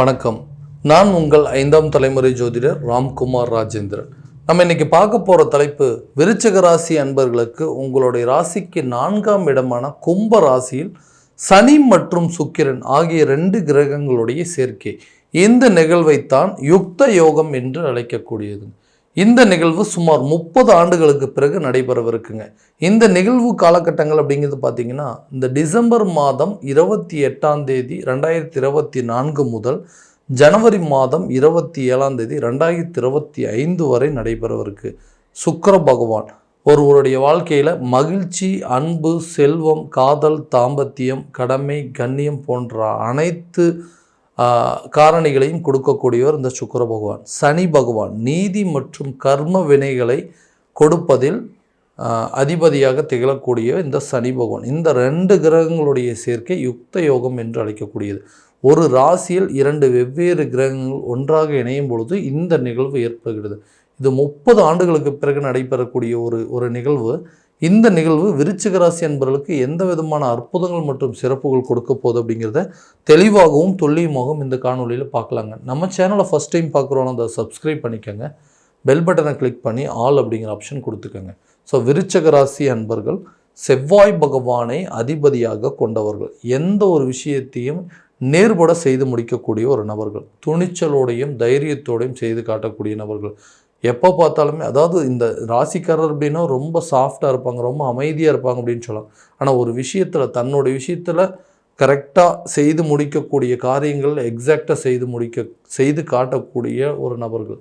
வணக்கம். நான் உங்கள் ஐந்தாம் தலைமுறை ஜோதிடர் ராம்குமார் ராஜேந்திரன். நம்ம இன்னைக்கு பார்க்க போகிற தலைப்பு விருச்சக ராசி அன்பர்களுக்கு உங்களுடைய ராசிக்கு நான்காம் இடமான கும்ப ராசியில் சனி மற்றும் சுக்கிரன் ஆகிய ரெண்டு கிரகங்களுடைய சேர்க்கை. இந்த நிகழ்வைத்தான் யுக்த யோகம் என்று அழைக்கக்கூடியது. இந்த நிகழ்வு சுமார் முப்பது ஆண்டுகளுக்கு பிறகு நடைபெறவிருக்குங்க. இந்த நிகழ்வு காலகட்டங்கள் அப்படிங்கிறது பார்த்தீங்கன்னா இந்த டிசம்பர் மாதம் இருபத்தி எட்டாம் தேதி ரெண்டாயிரத்தி இருபத்தி நான்கு முதல் ஜனவரி மாதம் இருபத்தி ஏழாம் தேதி ரெண்டாயிரத்தி இருபத்தி ஐந்து வரை நடைபெறவிருக்கு. சுக்கர பகவான் ஒருவருடைய வாழ்க்கையில் மகிழ்ச்சி அன்பு செல்வம் காதல் தாம்பத்தியம் கடமை கண்ணியம் போன்ற அனைத்து காரணிகளையும் கொடுக்கக்கூடியவர் இந்த சுக்கர பகவான். சனி பகவான் நீதி மற்றும் கர்ம வினைகளை கொடுப்பதில் அதிபதியாக திகழக்கூடிய இந்த சனி பகவான். இந்த ரெண்டு கிரகங்களுடைய சேர்க்கை யுக்த யோகம் என்று அழைக்கக்கூடியது. ஒரு ராசியில் இரண்டு வெவ்வேறு கிரகங்கள் ஒன்றாக இணையும் பொழுது இந்த நிகழ்வு ஏற்படுகிறது. இது முப்பது ஆண்டுகளுக்கு பிறகு நடைபெறக்கூடிய ஒரு ஒரு நிகழ்வு. இந்த நிகழ்வு விருச்சிக ராசி என்பவர்களுக்கு எந்த விதமான அற்புதங்கள் மற்றும் சிறப்புகள் கொடுக்க போகுது அப்படிங்கிறத தெளிவாகவும் துல்லியமாகவும் இந்த காணொலியில் பார்க்கலாங்க. நம்ம சேனலை ஃபஸ்ட் டைம் பார்க்குறோன்னா அதை சப்ஸ்கிரைப் பண்ணிக்கோங்க. பெல் பட்டனை கிளிக் பண்ணி ஆல் அப்படிங்கிற ஆப்ஷன் கொடுத்துக்கோங்க. ஸோ விருச்சக ராசி அன்பர்கள் செவ்வாய் பகவானை அதிபதியாக கொண்டவர்கள் எந்த ஒரு விஷயத்தையும் நேர்பட செய்து முடிக்கக்கூடிய ஒரு நபர்கள் துணிச்சலோடையும் தைரியத்தோடையும் செய்து காட்டக்கூடிய நபர்கள் எப்போ பார்த்தாலுமே அதாவது இந்த ராசிக்காரர் அப்படின்னா ரொம்ப சாஃப்டாக இருப்பாங்க ரொம்ப அமைதியாக இருப்பாங்க அப்படின்னு சொல்லலாம். ஆனால் ஒரு விஷயத்தில் தன்னுடைய விஷயத்தில் கரெக்டாக செய்து முடிக்கக்கூடிய காரியங்கள் எக்ஸாக்டாக செய்து முடிக்க செய்து காட்டக்கூடிய ஒரு நபர்கள்.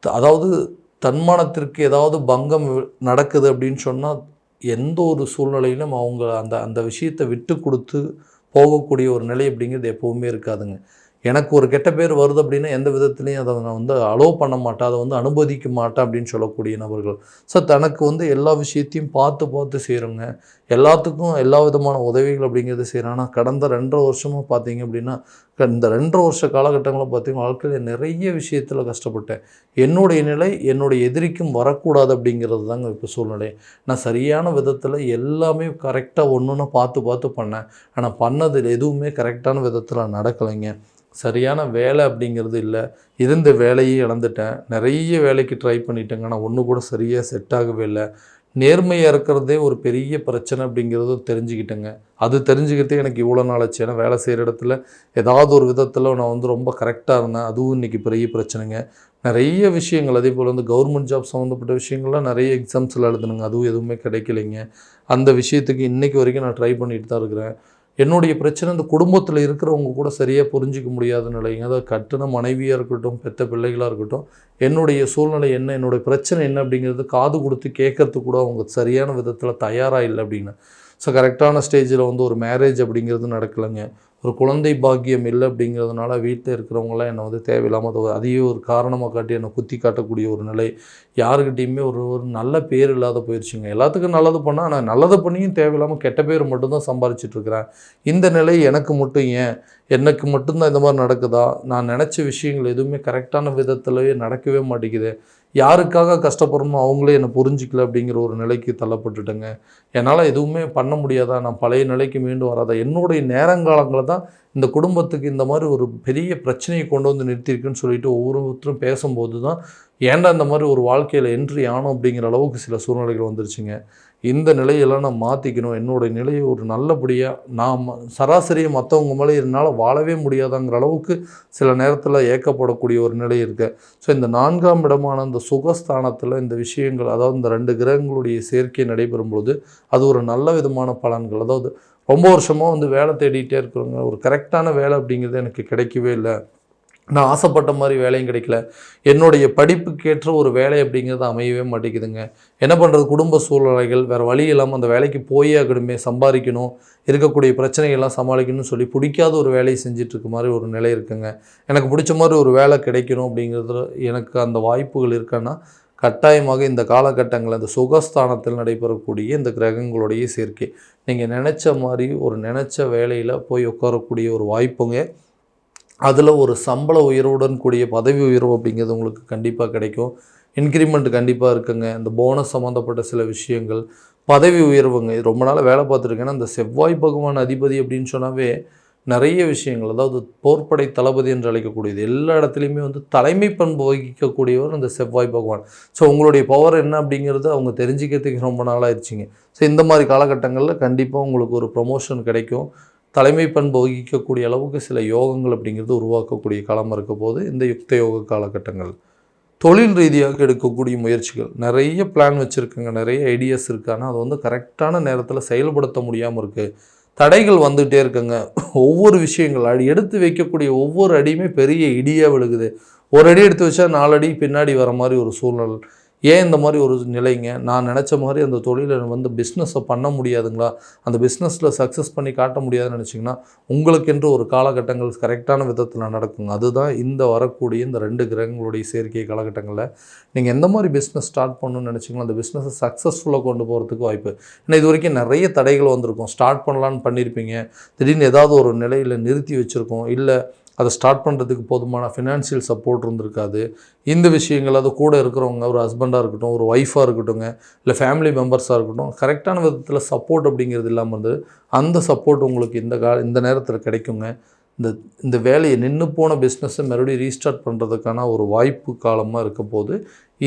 த- அதாவது தன்மானத்திற்கு ஏதாவது பங்கம் நடக்குது அப்படின்னு சொன்னால் எந்த ஒரு சூழ்நிலையிலும் அவங்க அந்த அந்த விஷயத்தை விட்டு கொடுத்து போகக்கூடிய ஒரு நிலை அப்படிங்கிறது எப்போவுமே இருக்காதுங்க. எனக்கு ஒரு கெட்ட பேர் வருது அப்படின்னா எந்த விதத்துலையும் அதை நான் வந்து அலோவ் பண்ண மாட்டேன். அதை வந்து அனுமதிக்க மாட்டேன் அப்படின்னு சொல்லக்கூடிய நபர்கள். ஸோ தனக்கு வந்து எல்லா விஷயத்தையும் பார்த்து பார்த்து செய்கிறவங்க எல்லாத்துக்கும் எல்லா விதமான உதவிகள் அப்படிங்கிறது செய்கிறேன் ஆனால் கடந்த ரெண்டரை வருஷமாக பார்த்தீங்க அப்படின்னா இந்த ரெண்டரை வருஷ காலகட்டங்களில் பார்த்தீங்கன்னா வாழ்க்கையில் நிறைய விஷயத்தில் கஷ்டப்பட்டேன். என்னுடைய நிலை என்னுடைய எதிரிக்கும் வரக்கூடாது அப்படிங்கிறது தாங்க இப்போ சூழ்நிலை. நான் சரியான விதத்தில் எல்லாமே கரெக்டாக ஒன்று ஒன்று பார்த்து பார்த்து பண்ணேன். ஆனால் பண்ணதில் எதுவுமே கரெக்டான விதத்தில் நடக்கலைங்க. சரியான வேலை அப்படிங்கிறது இல்லை. இருந்த வேலையை இழந்துட்டேன். நிறைய வேலைக்கு ட்ரை பண்ணிட்டேங்க. ஆனால் ஒன்று கூட சரியாக செட் ஆகவே இல்லை. நேர்மையாக இருக்கிறதே ஒரு பெரிய பிரச்சனை அப்படிங்கிறது தெரிஞ்சுக்கிட்டேங்க. அது தெரிஞ்சுக்கிட்டே எனக்கு இவ்வளோ நாள் ஆச்சு. ஏன்னா வேலை செய்கிற இடத்துல ஏதாவது ஒரு விதத்தில் நான் வந்து ரொம்ப கரெக்டாக இருந்தேன். அதுவும் இன்றைக்கி பெரிய பிரச்சனைங்க. நிறைய விஷயங்கள் அதே போல் வந்து கவர்மெண்ட் ஜாப் சம்மந்தப்பட்ட விஷயங்கள்லாம் நிறைய எக்ஸாம்ஸில் எழுதுனுங்க. அதுவும் எதுவுமே கிடைக்கலைங்க. அந்த விஷயத்துக்கு இன்றைக்கி வரைக்கும் நான் ட்ரை பண்ணிட்டு தான் இருக்கிறேன். என்னுடைய பிரச்சனை இந்த குடும்பத்தில் இருக்கிறவங்க கூட சரியாக புரிஞ்சிக்க முடியாத நிலைங்க. அதாவது கட்டின மனைவியாக இருக்கட்டும் பெத்த பிள்ளைகளாக இருக்கட்டும் என்னுடைய சூழ்நிலை என்ன என்னுடைய பிரச்சனை என்ன அப்படிங்கிறது காது கொடுத்து கேட்கறதுக்கு கூட அவங்க சரியான விதத்தில் தயாராக இல்லை அப்படின்னு. ஸோ கரெக்டான ஸ்டேஜில் வந்து ஒரு மேரேஜ் அப்படிங்கிறது நடக்கலைங்க. ஒரு குழந்தை பாக்கியம் இல்லை அப்படிங்கிறதுனால வீட்டில் இருக்கிறவங்களாம் என்னை வந்து தேவையில்லாமல் அதை அதையே ஒரு காரணமாக காட்டி என்னை குத்தி காட்டக்கூடிய ஒரு நிலை. யாருக்கிட்டேயுமே ஒரு ஒரு நல்ல பேர் இல்லாத போயிடுச்சுங்க எல்லாத்துக்கும் நல்லது பண்ணால் ஆனால் நல்லது பண்ணியும் தேவையில்லாமல் கெட்ட பேர் மட்டும்தான் சம்பாதிச்சிட்டுருக்குறேன் இந்த நிலை எனக்கு மட்டும் ஏன்? எனக்கு மட்டும்தான் இந்த மாதிரி நடக்குதா? நான் நினச்ச விஷயங்கள் எதுவுமே கரெக்டான விதத்துலேயே நடக்கவே மாட்டேங்குது. யாருக்காக கஷ்டப்படுறோமோ அவங்களே என்னை புரிஞ்சிக்கல அப்படிங்கிற ஒரு நிலைக்கு தள்ளப்பட்டுட்டேங்க. என்னால் எதுவுமே பண்ண முடியாதா? நான் பழைய நிலைக்கு மீண்டும் வராதா? என்னுடைய நேரங்காலங்களில் தான் இந்த குடும்பத்துக்கு இந்த மாதிரி ஒரு பெரிய பிரச்சனையை கொண்டு வந்து நிறுத்தியிருக்குன்னு சொல்லிட்டு ஒவ்வொருத்தரும் பேசும்போது தான் ஏன்டா இந்த மாதிரி ஒரு வாழ்க்கையில் என்ட்ரி ஆனோம் அப்படிங்கிற அளவுக்கு சில சூழ்நிலைகள் வந்துருச்சுங்க. இந்த நிலையெல்லாம் நான் மாற்றிக்கணும் என்னுடைய நிலையை ஒரு நல்லபடியாக நான் ம- சராசரியாக மற்றவங்க மேலே என்னால் வாழவே முடியாதாங்கிற அளவுக்கு சில நேரத்தில் ஏக்கப்படக்கூடிய ஒரு நிலை இருக்குது ஸோ இந்த நான்காம் இடமான இந்த சுகஸ்தானத்தில் இந்த விஷயங்கள் அதாவது இந்த ரெண்டு கிரகங்களுடைய சேர்க்கை நடைபெறும் பொழுது அது ஒரு நல்ல விதமான பலன்கள். அதாவது ரொம்ப வருஷமாக வந்து வேலை தேடிட்டே இருக்கிறவங்க ஒரு கரெக்டான வேலை அப்படிங்கிறது எனக்கு கிடைக்கவே இல்லை. நான் ஆசைப்பட்ட மாதிரி வேலையும் கிடைக்கல. என்னுடைய படிப்புக்கேற்ற ஒரு வேலை அப்படிங்கிறது அமையவே மாட்டேங்குதுங்க. என்ன பண்ணுறது குடும்ப சூழ்நிலைகள் வேறு வழி இல்லாமல் அந்த வேலைக்கு போயே ஆகணுமே சம்பாதிக்கணும் இருக்கக்கூடிய பிரச்சனைகள்லாம் சமாளிக்கணும்னு சொல்லி பிடிக்காத ஒரு வேலையை செஞ்சிட்ருக்க மாதிரி ஒரு நிலை இருக்குங்க. எனக்கு பிடிச்ச மாதிரி ஒரு வேலை கிடைக்கணும் அப்படிங்கிறது எனக்கு அந்த வாய்ப்புகள் இருக்கன்னா கட்டாயமாக இந்த காலகட்டங்களில் இந்த சுகஸ்தானத்தில் நடைபெறக்கூடிய இந்த கிரகங்களுடைய சேர்க்கை. நீங்கள் நினச்ச மாதிரி ஒரு நினச்ச வேலையில் போய் உட்காரக்கூடிய ஒரு வாய்ப்புங்க. அதில் ஒரு சம்பள உயர்வுடன் கூடிய பதவி உயர்வு அப்படிங்கிறது உங்களுக்கு கண்டிப்பாக கிடைக்கும். இன்க்ரிமெண்ட் கண்டிப்பாக இருக்குங்க. இந்த போனஸ் சம்மந்தப்பட்ட சில விஷயங்கள் பதவி உயர்வுங்க. இது ரொம்ப நாள் வேலை பார்த்துருக்கேன்னா இந்த செவ்வாய் பகவான் அதிபதி அப்படின்னு சொன்னாவே நிறைய விஷயங்கள் அதாவது போர்ப்படை தளபதி என்று அழைக்கக்கூடியது. எல்லா இடத்துலையுமே வந்து தலைமை பண்பு வகிக்கக்கூடியவர் அந்த செவ்வாய் பகவான். ஸோ உங்களுடைய பவர் என்ன அப்படிங்கிறது அவங்க தெரிஞ்சுக்கிறதுக்கு ரொம்ப நாளாகிடுச்சிங்க ஸோ இந்த மாதிரி காலகட்டங்களில் கண்டிப்பாக உங்களுக்கு ஒரு ப்ரொமோஷன் கிடைக்கும். தலைமை பண்பு வகிக்கக்கூடிய அளவுக்கு சில யோகங்கள் அப்படிங்கிறது உருவாக்கக்கூடிய காலமாக இருக்க போது இந்த யுக்த யோக காலகட்டங்கள். தொழில் ரீதியாக எடுக்கக்கூடிய முயற்சிகள். நிறைய பிளான் வச்சுருக்குங்க. நிறைய ஐடியாஸ் இருக்கானா ஆனால் அது வந்து கரெக்டான நேரத்தில் செயல்படுத்த முடியாமல் இருக்குது தடைகள் வந்துகிட்டே இருக்குங்க. ஒவ்வொரு விஷயங்கள். அடி எடுத்து வைக்கக்கூடிய ஒவ்வொரு அடியுமே பெரிய இடியாக விழுகுது. ஒரு அடி எடுத்து வச்சா நாலு அடி பின்னாடி வர மாதிரி ஒரு சூழ்நிலை. ஏன் இந்த மாதிரி ஒரு நிலைங்க? நான் நினச்ச மாதிரி அந்த தொழிலை வந்து பிஸ்னஸை பண்ண முடியாதுங்களா? அந்த பிஸ்னஸில் சக்ஸஸ் பண்ணி காட்ட முடியாதுன்னு நினச்சிங்கன்னா உங்களுக்கென்று ஒரு காலகட்டங்கள் கரெக்டான விதத்தில் நடக்குங்க. அதுதான் இந்த வரக்கூடிய இந்த ரெண்டு கிரகங்களுடைய சேர்க்கை காலகட்டங்களில். நீங்கள் எந்த மாதிரி பிஸ்னஸ் ஸ்டார்ட் பண்ணணும்னு நினச்சிங்களோ அந்த பிஸ்னஸை சக்ஸஸ்ஃபுல்லாக கொண்டு போகிறதுக்கு வாய்ப்பு. ஏன்னா இது வரைக்கும் நிறைய தடைகள் வந்திருக்கும். ஸ்டார்ட் பண்ணலான்னு பண்ணியிருப்பீங்க திடீர்னு ஏதாவது ஒரு நிலையில் நிறுத்தி வச்சுருக்கோம். இல்லை அதை ஸ்டார்ட் பண்ணுறதுக்கு போதுமான ஃபினான்ஷியல் சப்போர்ட் இருந்திருக்காது. இந்த விஷயங்கள் அது கூட இருக்கிறவங்க ஒரு ஹஸ்பண்டாக இருக்கட்டும் ஒரு ஒய்ஃபாக இருக்கட்டும்ங்க இல்லை ஃபேமிலி மெம்பர்ஸாக இருக்கட்டும் கரெக்டான விதத்தில் சப்போர்ட் அப்படிங்கிறது இல்லாமல் இருந்து அந்த சப்போர்ட் உங்களுக்கு இந்த கா இந்த நேரத்தில் கிடைக்குங்க. இந்த இந்த வேலையை நின்று போன பிஸ்னஸை மறுபடியும் ரீஸ்டார்ட் பண்ணுறதுக்கான ஒரு வாய்ப்பு காலமாக இருக்க போது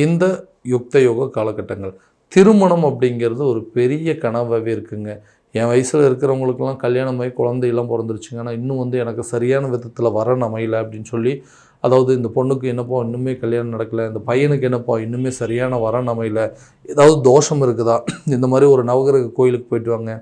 இந்த யுக்த யோக காலகட்டங்கள். திருமணம் அப்படிங்கிறது ஒரு பெரிய கனவாகவே இருக்குங்க. என் வயசில் இருக்கிறவங்களுக்கெல்லாம் கல்யாணம் ஆகி குழந்தையெல்லாம் பிறந்துருச்சுங்க. ஆனால் இன்னும் வந்து எனக்கு சரியான விதத்தில் வரன் அமையலை அப்படின்னு சொல்லி அதாவது இந்த பொண்ணுக்கு என்னப்பா இன்னுமே கல்யாணம் நடக்கலை இந்த பையனுக்கு என்னப்பா இன்னுமே சரியான வரன் அமையல ஏதாவது தோஷம் இருக்குதா? இந்த மாதிரி ஒரு நவகிரக கோயிலுக்கு போயிட்டு வாங்க.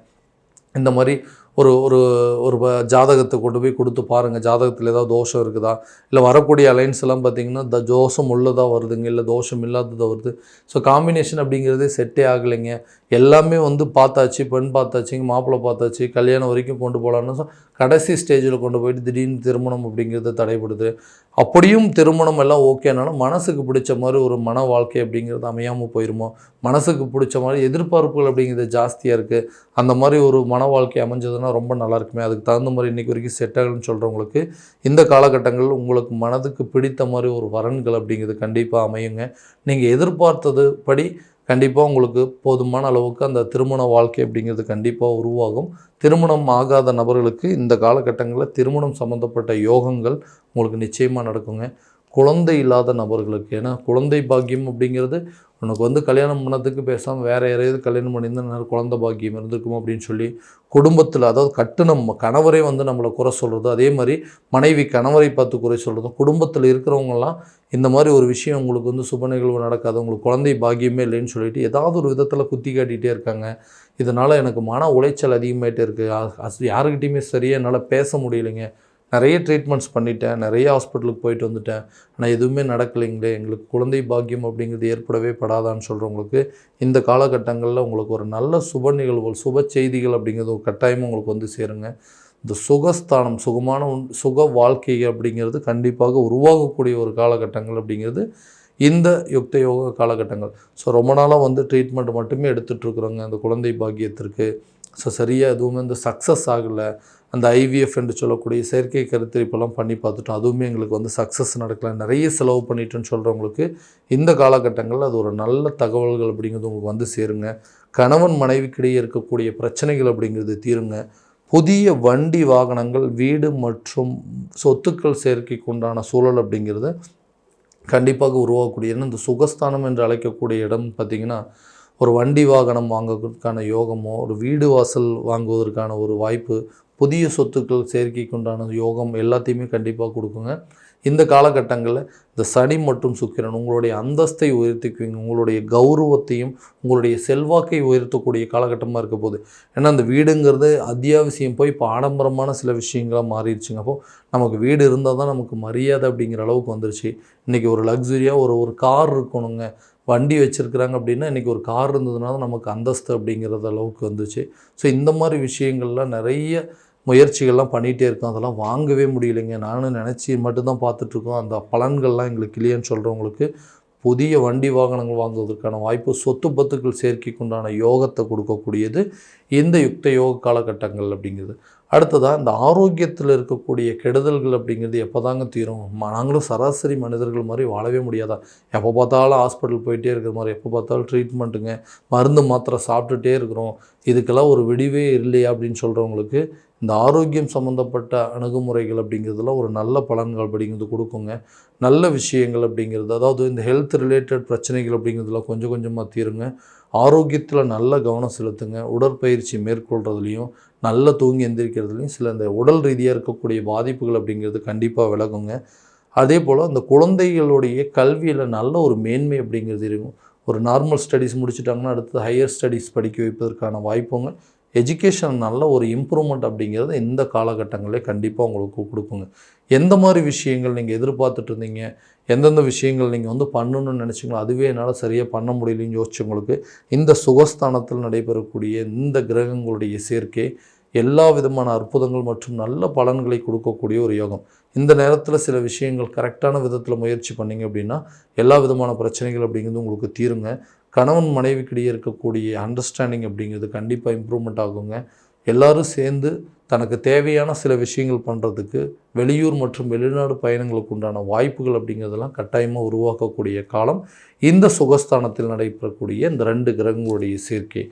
இந்த மாதிரி ஒரு ஒரு ஒரு ப- ஜாதகத்தை கொண்டு போய் கொடுத்து பாருங்கள் ஜாதகத்தில் ஏதாவது தோஷம் இருக்குதா? இல்லை வரக்கூடிய அலைன்ஸ் எல்லாம் பார்த்தீங்கன்னா த தோஷம் உள்ளதாக வருதுங்க. இல்லை தோஷம் இல்லாததாக வருது. ஸோ காம்பினேஷன் அப்படிங்கிறதே செட்டே ஆகலைங்க. எல்லாமே வந்து பார்த்தாச்சு பெண் பார்த்தாச்சுங்க மாப்பிள்ளை பார்த்தாச்சு கல்யாணம் வரைக்கும் கொண்டு போகலான்னு கடைசி ஸ்டேஜில் கொண்டு போயிட்டு திடீர்னு திருமணம் அப்படிங்கிறது தடைபடுது. அப்படியும் திருமணம் எல்லாம் ஓகேனாலும் மனசுக்கு பிடிச்ச மாதிரி ஒரு மன வாழ்க்கை அப்படிங்கிறது அமையாமல் போயிருமோ? மனசுக்கு பிடிச்ச மாதிரி எதிர்பார்ப்புகள் அப்படிங்கிறது ஜாஸ்தியாக இருக்குது அந்த மாதிரி ஒரு மன வாழ்க்கை அமைஞ்சதுன்னா ரொம்ப நல்லாயிருக்குமே. அதுக்கு தகுந்த மாதிரி இன்றைக்கி வரைக்கும் செட் ஆகலன்னு சொல்கிறவங்களுக்கு இந்த காலகட்டங்களில் உங்களுக்கு மனதுக்கு பிடித்த மாதிரி ஒரு வரன்கள் அப்படிங்கிறது கண்டிப்பாக அமையுங்க. நீங்கள் எதிர்பார்த்தது படி கண்டிப்பாக உங்களுக்கு போதுமான அளவுக்கு அந்த திருமண வாழ்க்கை அப்படிங்கிறது கண்டிப்பாக உருவாகும். திருமணம் ஆகாத நபர்களுக்கு இந்த காலகட்டங்களில் திருமணம் சம்மந்தப்பட்ட யோகங்கள் உங்களுக்கு நிச்சயமாக நடக்குங்க. குழந்தை இல்லாத நபர்களுக்கு ஏன்னா குழந்தை பாக்கியம் அப்படிங்கிறது உனக்கு வந்து கல்யாணம் பண்ணதுக்கு பேசாமல் வேறு யாரையாவது கல்யாணம் பண்ணியிருந்தால் குழந்த பாக்கியம் இருந்திருக்கும் அப்படின்னு சொல்லி குடும்பத்தில் அதாவது கட்டுனம் கணவரே வந்து நம்மளை குறை சொல்கிறது அதே மாதிரி மனைவி கணவரை பார்த்து குறை சொல்கிறதும் குடும்பத்தில் இருக்கிறவங்கலாம் இந்த மாதிரி ஒரு விஷயம் உங்களுக்கு வந்து சுப நிகழ்வு நடக்காது. உங்களுக்கு குழந்தை பாக்கியமே இல்லைன்னு சொல்லிட்டு ஏதாவது ஒரு விதத்தில் குத்தி காட்டிகிட்டே இருக்காங்க. இதனால் எனக்கு மன உளைச்சல் அதிகமாயிட்டே இருக்குது யாருக்கிட்டேயுமே சரியாக என்னால் பேச முடியலைங்க. நிறைய ட்ரீட்மெண்ட்ஸ் பண்ணிட்டேன் நிறைய ஹாஸ்பிட்டலுக்கு போயிட்டு வந்துட்டேன். ஆனால் எதுவுமே நடக்கலைங்களே. எங்களுக்கு குழந்தை பாக்கியம் அப்படிங்கிறது ஏற்படவே படாதான்னு சொல்கிறவங்களுக்கு இந்த காலகட்டங்களில் உங்களுக்கு ஒரு நல்ல சுப நிகழ்வுகள் சுப செய்திகள் அப்படிங்கிறது ஒரு கட்டாயமும் உங்களுக்கு வந்து சேருங்க. இந்த சுகஸ்தானம் சுகமான உண்- சுக வாழ்க்கை அப்படிங்கிறது கண்டிப்பாக உருவாகக்கூடிய ஒரு காலகட்டங்கள் அப்படிங்கிறது இந்த யுக்த யோக காலகட்டங்கள். ஸோ ரொம்ப நாளாக வந்து ட்ரீட்மெண்ட் மட்டுமே எடுத்துகிட்டு இருக்கிறோங்க. அந்த குழந்தை பாக்கியத்திற்கு. ஸோ சரியாக எதுவுமே இந்த சக்ஸஸ் ஆகலை. அந்த ஐவிஎஃப் என்று சொல்லக்கூடிய செயற்கை கருத்தரிப்பெல்லாம் பண்ணி பார்த்துட்டோம். அதுவுமே எங்களுக்கு வந்து சக்ஸஸ் நடக்கல. நிறைய செலவு பண்ணிட்டேன்னு சொல்கிறவங்களுக்கு இந்த காலகட்டங்களில் அது ஒரு நல்ல தகவல்கள் அப்படிங்கிறது உங்களுக்கு வந்து சேருங்க. கணவன் மனைவிக்கிடையே இருக்கக்கூடிய பிரச்சனைகள் அப்படிங்கிறது தீருங்க. புதிய வண்டி வாகனங்கள் வீடு மற்றும் சொத்துக்கள் சேர்க்கைக்கு உண்டான சூழல் அப்படிங்கிறத கண்டிப்பாக உருவாகக்கூடிய இந்த சுகஸ்தானம் என்று அழைக்கக்கூடிய இடம் பார்த்திங்கன்னா ஒரு வண்டி வாகனம் வாங்குவதற்கான யோகமோ ஒரு வீடு வாசல் வாங்குவதற்கான ஒரு வாய்ப்பு புதிய சொத்துக்கள் சேர்க்கைக்கு உண்டான யோகம் எல்லாத்தையுமே கண்டிப்பாக கொடுக்குங்க. இந்த காலகட்டங்களில் இந்த சனி மற்றும் சுக்கிரன் உங்களுடைய அந்தஸ்தை உயர்த்திக்குவீங்க. உங்களுடைய கௌரவத்தையும் உங்களுடைய செல்வாக்கை உயர்த்தக்கூடிய காலகட்டமாக இருக்க போகுது. ஏன்னா அந்த வீடுங்கிறது அத்தியாவசியம் போய் இப்போ ஆடம்பரமான சில விஷயங்களாக மாறிடுச்சுங்க. அப்போ நமக்கு வீடு இருந்தால் தான் நமக்கு மரியாதை அப்படிங்கிற அளவுக்கு வந்துருச்சு. இன்றைக்கி ஒரு லக்ஸுரியாக ஒரு ஒரு கார் இருக்கணுங்க. வண்டி வச்சுருக்குறாங்க அப்படின்னா இன்றைக்கி ஒரு கார் இருந்ததுனால நமக்கு அந்தஸ்து அப்படிங்கிறது அளவுக்கு வந்துச்சு. ஸோ இந்த மாதிரி விஷயங்கள்லாம் நிறைய முயற்சிகள்லாம் பண்ணிகிட்டே இருக்கோம். அதெல்லாம் வாங்கவே முடியலைங்க. நானும் நினச்சி மட்டும்தான் பார்த்துட்ருக்கோம். அந்த பலன்கள்லாம் எங்களுக்கு இல்லையேன்னு சொல்கிறவங்களுக்கு புதிய வண்டி வாகனங்கள் வாங்குவதற்கான வாய்ப்பு சொத்து பத்துக்கள் சேர்க்கைக்குண்டான யோகத்தை கொடுக்கக்கூடியது இந்த யுக்த யோக காலகட்டங்கள் அப்படிங்கிறது. அடுத்ததாக இந்த ஆரோக்கியத்தில் இருக்கக்கூடிய கெடுதல்கள் அப்படிங்கிறது எப்போ தாங்க தீரும் நாங்களும் சராசரி மனிதர்கள் மாதிரி வாழவே முடியாதா? எப்போ பார்த்தாலும் ஹாஸ்பிட்டல் போயிட்டே இருக்கிற மாதிரி எப்போ பார்த்தாலும் ட்ரீட்மெண்ட்டுங்க மருந்து மாத்திரை சாப்பிட்டுட்டே இருக்கிறோம். இதுக்கெல்லாம் ஒரு விடிவே இல்லையா அப்படின்னு சொல்கிறவங்களுக்கு இந்த ஆரோக்கியம் சம்மந்தப்பட்ட அணுகுமுறைகள் அப்படிங்கிறதுலாம் ஒரு நல்ல பலன்கள் அப்படிங்கிறது கொடுக்குங்க. நல்ல விஷயங்கள் அப்படிங்கிறது அதாவது இந்த ஹெல்த் ரிலேட்டட் பிரச்சனைகள் அப்படிங்கிறதுலாம் கொஞ்சம் கொஞ்சமாக தீருங்க. ஆரோக்கியத்தில் நல்ல கவனம் செலுத்துங்க. உடற்பயிற்சி மேற்கொள்கிறதுலையும் நல்ல தூங்கி எந்திரிக்கிறதுலையும் சில இந்த உடல் ரீதியாக இருக்கக்கூடிய பாதிப்புகள் அப்படிங்கிறது கண்டிப்பாக விலகுங்க. அதே போல் அந்த குழந்தைகளுடைய கல்வியில் நல்ல ஒரு மேன்மை அப்படிங்கிறது இருக்கும். ஒரு நார்மல் ஸ்டடீஸ் முடிச்சுட்டாங்கன்னா அடுத்து ஹையர் ஸ்டடீஸ் படிக்க வைப்பதற்கான வாய்ப்புங்க எஜுகேஷன் நல்ல ஒரு இம்ப்ரூவ்மெண்ட் அப்படிங்கிறது இந்த காலகட்டங்களில் கண்டிப்பாக உங்களுக்கு கொடுக்குங்க. எந்த மாதிரி விஷயங்கள் நீங்கள் எதிர்பார்த்துட்டு இருந்தீங்க? எந்தெந்த விஷயங்கள் நீங்கள் வந்து பண்ணணும்னு நினச்சிங்களோ அதுவே என்னால் சரியாக பண்ண முடியலன்னு யோசிச்சவங்களுக்கு இந்த சுகஸ்தானத்தில் நடைபெறக்கூடிய இந்த கிரகங்களுடைய சேர்க்கை எல்லா விதமான அற்புதங்கள் மற்றும் நல்ல பலன்களை கொடுக்கக்கூடிய ஒரு யோகம். இந்த நேரத்தில் சில விஷயங்கள் கரெக்டான விதத்தில் முயற்சி பண்ணீங்க அப்படின்னா எல்லா விதமான பிரச்சனைகள் அப்படிங்கிறது உங்களுக்கு தீருங்க. கணவன் மனைவிக்கிடையே இருக்கக்கூடிய அண்டர்ஸ்டாண்டிங் அப்படிங்கிறது கண்டிப்பாக இம்ப்ரூவ்மெண்ட் ஆகுங்க. எல்லாரும் சேர்ந்து தனக்கு தேவையான சில விஷயங்கள் பண்ணுறதுக்கு வெளியூர் மற்றும் வெளிநாடு பயணங்களுக்கு உண்டான வாய்ப்புகள் அப்படிங்கிறதெல்லாம் கட்டாயமாக உருவாக்கக்கூடிய காலம். இந்த சுகஸ்தானத்தில் நடைபெறக்கூடிய இந்த ரெண்டு கிரகங்களுடைய சேர்க்கை.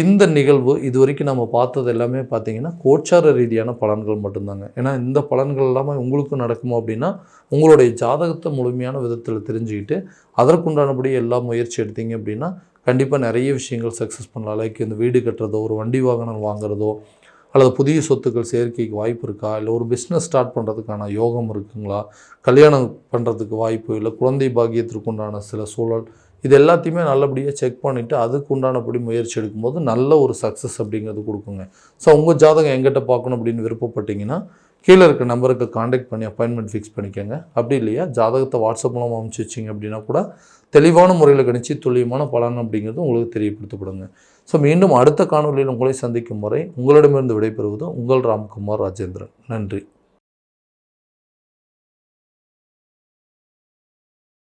இந்த நிகழ்வு இது வரைக்கும் நம்ம பார்த்தது எல்லாமே பார்த்தீங்கன்னா கோச்சார ரீதியான பலன்கள் மட்டும்தாங்க. ஏன்னா இந்த பலன்கள் எல்லாமே உங்களுக்கும் நடக்குமோ அப்படின்னா உங்களுடைய ஜாதகத்தை முழுமையான விதத்தில் தெரிஞ்சுக்கிட்டு அதற்குண்டானபடி எல்லா முயற்சி எடுத்தீங்க அப்படின்னா கண்டிப்பாக நிறைய விஷயங்கள் சக்ஸஸ் பண்ணலாம். லைக் இந்த வீடு கட்டுறதோ ஒரு வண்டி வாகனம் வாங்குறதோ அல்லது புதிய சொத்துக்கள் சேர்க்கைக்கு வாய்ப்பு இருக்கா? இல்லை ஒரு பிஸ்னஸ் ஸ்டார்ட் பண்ணுறதுக்கான யோகம் இருக்குங்களா? கல்யாணம் பண்ணுறதுக்கு வாய்ப்பு இல்லை குழந்தை பாக்கியத்திற்கு உண்டான சில சூழல் இது எல்லாத்தையுமே நல்லபடியாக செக் பண்ணிவிட்டு அதுக்கு உண்டானபடி முயற்சி எடுக்கும்போது நல்ல ஒரு சக்ஸஸ் அப்படிங்கிறது கொடுக்குங்க. ஸோ உங்கள் ஜாதகம் எங்கிட்ட பார்க்கணும் அப்படின்னு விருப்பப்பட்டீங்கன்னா கீழே இருக்க நம்பருக்கு காண்டாக்ட் பண்ணி அப்பாயின்மெண்ட் ஃபிக்ஸ் பண்ணிக்கோங்க. அப்படி இல்லையா? ஜாதகத்தை வாட்ஸ்அப் மூலமாக அனுப்பிச்சி வச்சிங்க அப்படின்னா கூட தெளிவான முறையில் கணிச்சு துல்லியமான பலன் அப்படிங்கிறது உங்களுக்கு தெரியப்படுத்தப்படுங்க. ஸோ மீண்டும் அடுத்த காணொலியில் உங்களை சந்திக்கும் முறை உங்களிடமிருந்து விடைபெறுவது உங்கள் ராம்குமார் ராஜேந்திரன். நன்றி.